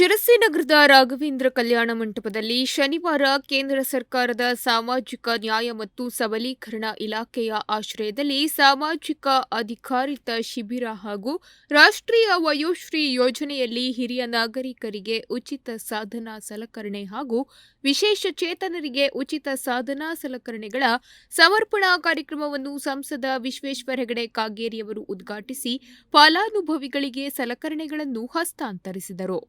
ಶಿರಸಿ ನಗರದ ರಾಘವೇಂದ್ರ ಕಲ್ಯಾಣ ಮಂಟಪದಲ್ಲಿ ಶನಿವಾರ ಕೇಂದ್ರ ಸರ್ಕಾರದ ಸಾಮಾಜಿಕ ನ್ಯಾಯ ಮತ್ತು ಸಬಲೀಕರಣ ಇಲಾಖೆಯ ಆಶ್ರಯದಲ್ಲಿ ಸಾಮಾಜಿಕ ಅಧಿಕಾರಿತ ಶಿಬಿರ ಹಾಗೂ ರಾಷ್ಟ್ರೀಯ ವಯೋಶ್ರೀ ಯೋಜನೆಯಲ್ಲಿ ಹಿರಿಯ ನಾಗರಿಕರಿಗೆ ಉಚಿತ ಸಾಧನ ಸಲಕರಣೆ ಹಾಗೂ ವಿಶೇಷ ಚೇತನರಿಗೆ ಉಚಿತ ಸಾಧನ ಸಲಕರಣೆಗಳ ಸಮರ್ಪಣಾ ಕಾರ್ಯಕ್ರಮವನ್ನು ಸಂಸದ ವಿಶ್ವೇಶ್ವರ ಹೆಗಡೆ ಕಾಗೇರಿಯವರು ಉದ್ಘಾಟಿಸಿ ಫಲಾನುಭವಿಗಳಿಗೆ ಸಲಕರಣೆಗಳನ್ನು ಹಸ್ತಾಂತರಿಸಿದರು.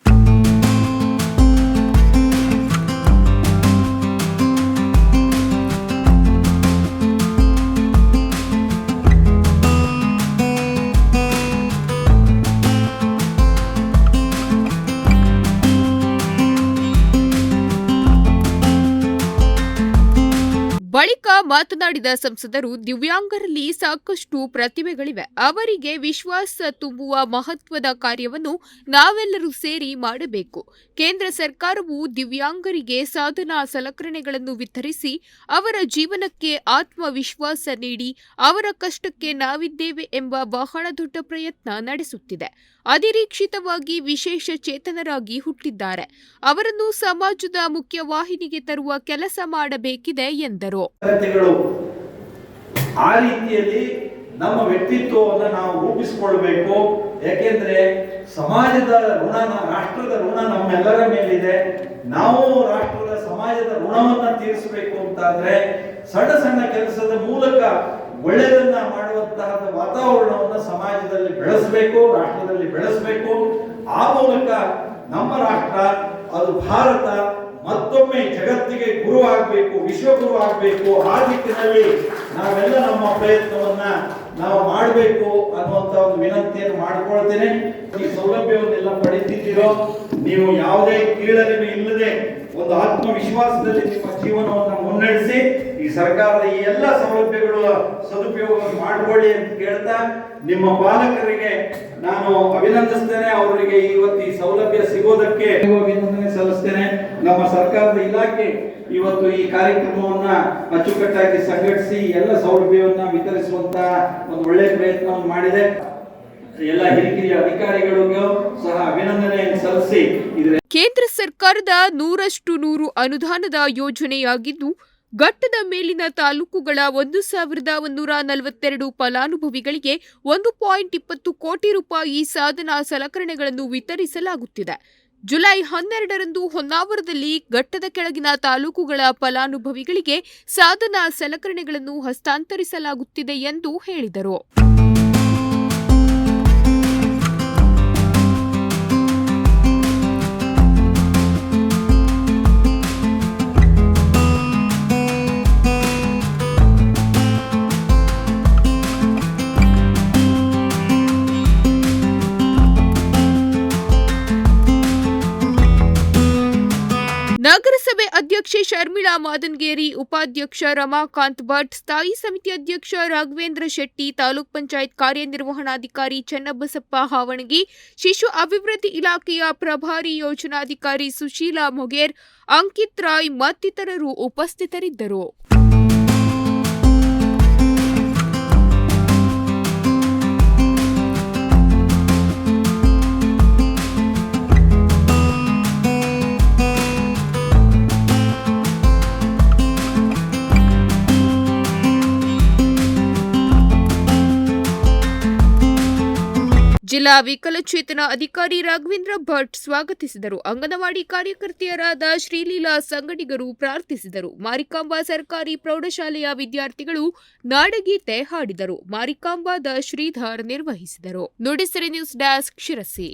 ಬಳಿಕ ಮಾತನಾಡಿದ ಸಂಸದರು, ದಿವ್ಯಾಂಗರಲ್ಲಿ ಸಾಕಷ್ಟು ಪ್ರತಿಭೆಗಳಿವೆ. ಅವರಿಗೆ ವಿಶ್ವಾಸ ತುಂಬುವ ಮಹತ್ವದ ಕಾರ್ಯವನ್ನು ನಾವೆಲ್ಲರೂ ಸೇರಿ ಮಾಡಬೇಕು. ಕೇಂದ್ರ ಸರ್ಕಾರವು ದಿವ್ಯಾಂಗರಿಗೆ ಸಾಧನ ಸಲಕರಣೆಗಳನ್ನು ವಿತರಿಸಿ, ಅವರ ಜೀವನಕ್ಕೆ ಆತ್ಮವಿಶ್ವಾಸ ನೀಡಿ, ಅವರ ಕಷ್ಟಕ್ಕೆ ನಾವಿದ್ದೇವೆ ಎಂಬ ಬಹಳ ದೊಡ್ಡ ಪ್ರಯತ್ನ ನಡೆಸುತ್ತಿದೆ. ಅನಿರೀಕ್ಷಿತವಾಗಿ ವಿಶೇಷ ಚೇತನರಾಗಿ ಹುಟ್ಟಿದ್ದಾರೆ. ಅವರನ್ನು ಸಮಾಜದ ಮುಖ್ಯವಾಹಿನಿಗೆ ತರುವ ಕೆಲಸ ಮಾಡಬೇಕಿದೆ ಎಂದರು. ಆ ರೀತಿಯಲ್ಲಿ ನಮ್ಮ ವ್ಯಕ್ತಿತ್ವವನ್ನು ನಾವು ರೂಪಿಸಿಕೊಳ್ಬೇಕು. ಯಾಕೆಂದ್ರೆ ಸಮಾಜದ ಋಣ, ರಾಷ್ಟ್ರದ ಋಣ ನಮ್ಮೆಲ್ಲರ ಮೇಲಿದೆ. ನಾವು ರಾಷ್ಟ್ರದ ಸಮಾಜದ ಋಣವನ್ನ ತೀರಿಸಬೇಕು ಅಂತಾದ್ರೆ ಸಣ್ಣ ಸಣ್ಣ ಕೆಲಸದ ಮೂಲಕ ಒಳ್ಳೆಯದನ್ನ ಮಾಡುವಂತಹ ವಾತಾವರಣವನ್ನು ಸಮಾಜದಲ್ಲಿ ಬೆಳೆಸಬೇಕು, ರಾಷ್ಟ್ರದಲ್ಲಿ ಬೆಳೆಸಬೇಕು. ಆ ಮೂಲಕ ನಮ್ಮ ರಾಷ್ಟ್ರ, ಅದು ಭಾರತ ಮತ್ತೊಮ್ಮೆ ಜಗತ್ತಿಗೆ ಗುರು ಆಗಬೇಕು ವಿಶ್ವಗುರು ಆಗಬೇಕು ಆ ದಿಕ್ಕಿನಲ್ಲಿ ನಾವೆಲ್ಲ ನಮ್ಮ ಪ್ರಯತ್ನವನ್ನ ನಾವು ಮಾಡಬೇಕು ಅನ್ನುವಂತ ಒಂದು ವಿನಂತಿಯನ್ನು ಮಾಡಿಕೊಳ್ತೇನೆ. ಈ ಸೌಲಭ್ಯವನ್ನೆಲ್ಲ ಪಡೆದಿದ್ದೀರೋ, ನೀವು ಯಾವುದೇ ಕೀಳರಿಮೆ ಇಲ್ಲದೆ ಒಂದು ಆತ್ಮವಿಶ್ವಾಸದಲ್ಲಿ ನಿಮ್ಮ ಜೀವನವನ್ನು ಮುನ್ನಡೆಸಿ ಈ ಸರ್ಕಾರದ ಈ ಎಲ್ಲ ಸೌಲಭ್ಯಗಳ ಸದುಪಯೋಗ ಮಾಡಿಕೊಳ್ಳಿ ಅಂತ ಕೇಳ್ತಾ ನಿಮ್ಮ ಪಾಲಕರಿಗೆ ನಾನು ಅಭಿನಂದಿಸ್ತೇನೆ. ಅವರಿಗೆ ಇವತ್ತು ಈ ಸೌಲಭ್ಯ ಸಿಗೋದಕ್ಕೆ ಅಭಿನಂದನೆ ಸಲ್ಲಿಸ್ತೇನೆ. ನಮ್ಮ ಸರ್ಕಾರದ ಇಲಾಖೆ ಇವತ್ತು ಈ ಕಾರ್ಯಕ್ರಮವನ್ನ ಅಚ್ಚುಕಟ್ಟಾಗಿ ಸಂಘಟಿಸಿ ಎಲ್ಲ ಸೌಲಭ್ಯವನ್ನ ವಿತರಿಸುವಂತ ಒಂದು ಒಳ್ಳೆ ಪ್ರಯತ್ನವನ್ನು ಮಾಡಿದೆ. ಎಲ್ಲ ಹಿರಿಕಿರಿಯ ಅಧಿಕಾರಿಗಳಿಗೂ ಸಹ ಅಭಿನಂದನೆಯನ್ನು ಸಲ್ಲಿಸಿ. ಇದ್ರ ಕೇಂದ್ರ ಸರ್ಕಾರದ ನೂರಷ್ಟು ನೂರು ಅನುದಾನದ ಯೋಜನೆಯಾಗಿದ್ದು, ಘಟ್ಟದ ಮೇಲಿನ ತಾಲೂಕುಗಳ ಒಂದು ಸಾವಿರದ ಒಂದೂರ ನಲವತ್ತೆರಡು ಫಲಾನುಭವಿಗಳಿಗೆ ಒಂದು ಪಾಯಿಂಟ್ ಇಪ್ಪತ್ತು ಕೋಟಿ ರೂಪಾಯಿ ಸಾಧನ ಸಲಕರಣೆಗಳನ್ನು ವಿತರಿಸಲಾಗುತ್ತಿದೆ. ಜುಲೈ ಹನ್ನೆರಡರಂದು ಹೊನ್ನಾವರದಲ್ಲಿ ಘಟ್ಟದ ಕೆಳಗಿನ ತಾಲೂಕುಗಳ ಫಲಾನುಭವಿಗಳಿಗೆ ಸಾಧನ ಸಲಕರಣೆಗಳನ್ನು ಹಸ್ತಾಂತರಿಸಲಾಗುತ್ತಿದೆ ಎಂದು ಹೇಳಿದರು. ನಗರಸಭೆ ಅಧ್ಯಕ್ಷೆ ಶರ್ಮಿಳಾ ಮಾದನ್ಗೇರಿ ಉಪಾಧ್ಯಕ್ಷ ರಮಾಕಾಂತ್ ಭಟ್ ಸ್ಥಾಯಿ ಸಮಿತಿ ಅಧ್ಯಕ್ಷ ರಾಘವೇಂದ್ರ ಶೆಟ್ಟಿ ತಾಲೂಕ್ ಪಂಚಾಯತ್ ಕಾರ್ಯನಿರ್ವಹಣಾಧಿಕಾರಿ ಚನ್ನಬಸಪ್ಪ ಹಾವಣಗಿ ಶಿಶು ಅಭಿವೃದ್ಧಿ ಇಲಾಖೆಯ ಪ್ರಭಾರಿ ಯೋಜನಾಧಿಕಾರಿ ಸುಶೀಲಾ ಮೊಗೇರ್ ಅಂಕಿತ್ ರಾಯ್ ಮತ್ತಿತರರು ಉಪಸ್ಥಿತರಿದ್ದರು ಜಿಲ್ಲಾ ವಿಕಲಚೇತನ ಅಧಿಕಾರಿ ರಾಘವೇಂದ್ರ ಭಟ್ ಸ್ವಾಗತಿಸಿದರು. ಅಂಗನವಾಡಿ ಕಾರ್ಯಕರ್ತೆಯರಾದ ಶ್ರೀಲೀಲಾ ಸಂಗಡಿಗರು ಪ್ರಾರ್ಥಿಸಿದರು. ಮಾರಿಕಾಂಬಾ ಸರ್ಕಾರಿ ಪ್ರೌಢಶಾಲೆಯ ವಿದ್ಯಾರ್ಥಿಗಳು ನಾಡಗೀತೆ ಹಾಡಿದರು. ಮಾರಿಕಾಂಬಾದ ಶ್ರೀಧರ್ ನಿರ್ವಹಿಸಿದರು. Nudisiri news desk Sirsi.